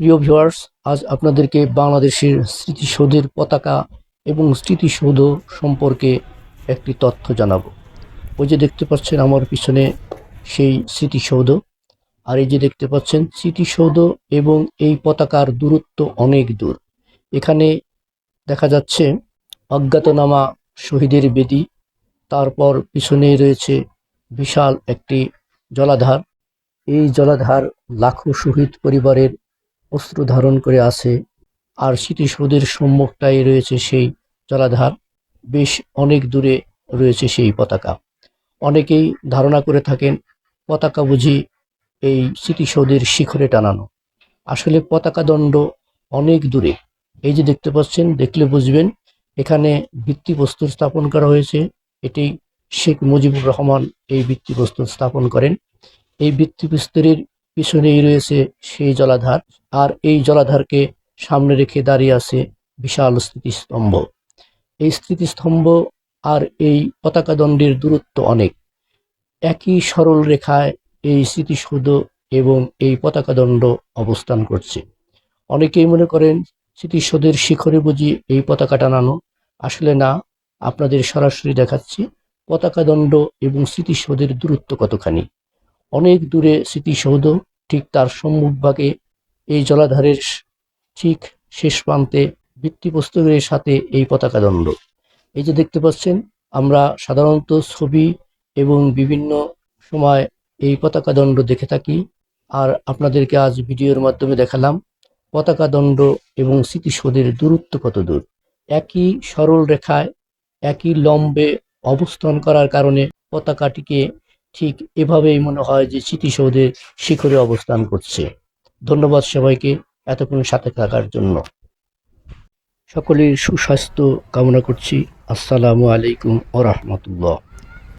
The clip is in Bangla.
প্রিয় ভিউয়ার্স, আজ আপনাদেরকে বাংলাদেশের স্মৃতিসৌধের পতাকা এবং স্মৃতিসৌধ সম্পর্কে একটি তথ্য জানাব। ওই যে দেখতে পাচ্ছেন আমার পিছনে সেই স্মৃতিসৌধ। আর এই যে দেখতে পাচ্ছেন, স্মৃতিসৌধ এবং এই পতাকার দূরত্ব অনেক দূর। এখানে দেখা যাচ্ছে অজ্ঞাতনামা শহীদের বেদি, তারপর পিছনে রয়েছে বিশাল একটি জলাধার। এই জলাধার লাখো শহীদ পরিবারের অস্ত্র ধারণ করে আছে আর স্মৃতিসৌধের সম্মুখটাই রয়েছে সেই জলাধার। বেশ অনেক দূরে রয়েছে সেই পতাকা। অনেকেই ধারণা করে থাকেন, পতাকা বুঝি এই স্মৃতিসৌধের শিখরে টানানো। আসলে পতাকা দণ্ড অনেক দূরে। এই যে দেখতে পাচ্ছেন, দেখলে বুঝবেন, এখানে ভিত্তিপ্রস্তর স্থাপন করা হয়েছে। এটি শেখ মুজিবুর রহমান এই ভিত্তিপ্রস্তর স্থাপন করেন। এই ভিত্তিপ্রস্তরের পিছনেই রয়েছে সেই জলাধার। আর এই জলাধারকে সামনে রেখে দাঁড়িয়ে আছে বিশাল স্মৃতিস্তম্ভ। এই স্মৃতিস্তম্ভ আর এই পতাকা দণ্ডের দূরত্ব অনেক। একই সরল রেখায় এই স্মৃতিসৌধ এবং এই পতাকা দণ্ড অবস্থান করছে। অনেকেই মনে করেন স্মৃতিসৌধের শিখরে বুঝি এই পতাকা টানানো। আসলে না, আপনাদের সরাসরি দেখাচ্ছি পতাকা দণ্ড এবং স্মৃতিসৌধের দূরত্ব কতখানি। অনেক দূরে স্মৃতিসৌধ, ঠিক তার সম্মুখভাগে এই জলাধারের ঠিক শেষ প্রান্তে ভিত্তিপ্রস্তরের সাথে এই পতাকা দণ্ড। এই যে দেখতে পাচ্ছেন, আমরা সাধারণত ছবি এবং বিভিন্ন সময় এই পতাকা দণ্ড দেখে থাকি। আর আপনাদেরকে আজ ভিডিওর মাধ্যমে দেখালাম পতাকা দণ্ড এবং স্মৃতিসৌধের দূরত্ব কত দূর। একই সরল রেখায়, একই লম্বে অবস্থান করার কারণে পতাকাটিকে ঠিক এভাবেই মনে হয় যে স্মৃতিসৌধের শিখরে অবস্থান করছে। ধন্যবাদ সবাইকে এতক্ষণ সাথে থাকার জন্য। সকলের সুস্বাস্থ্য কামনা করছি। আসসালামু আলাইকুম ও রহমতুল্লাহ।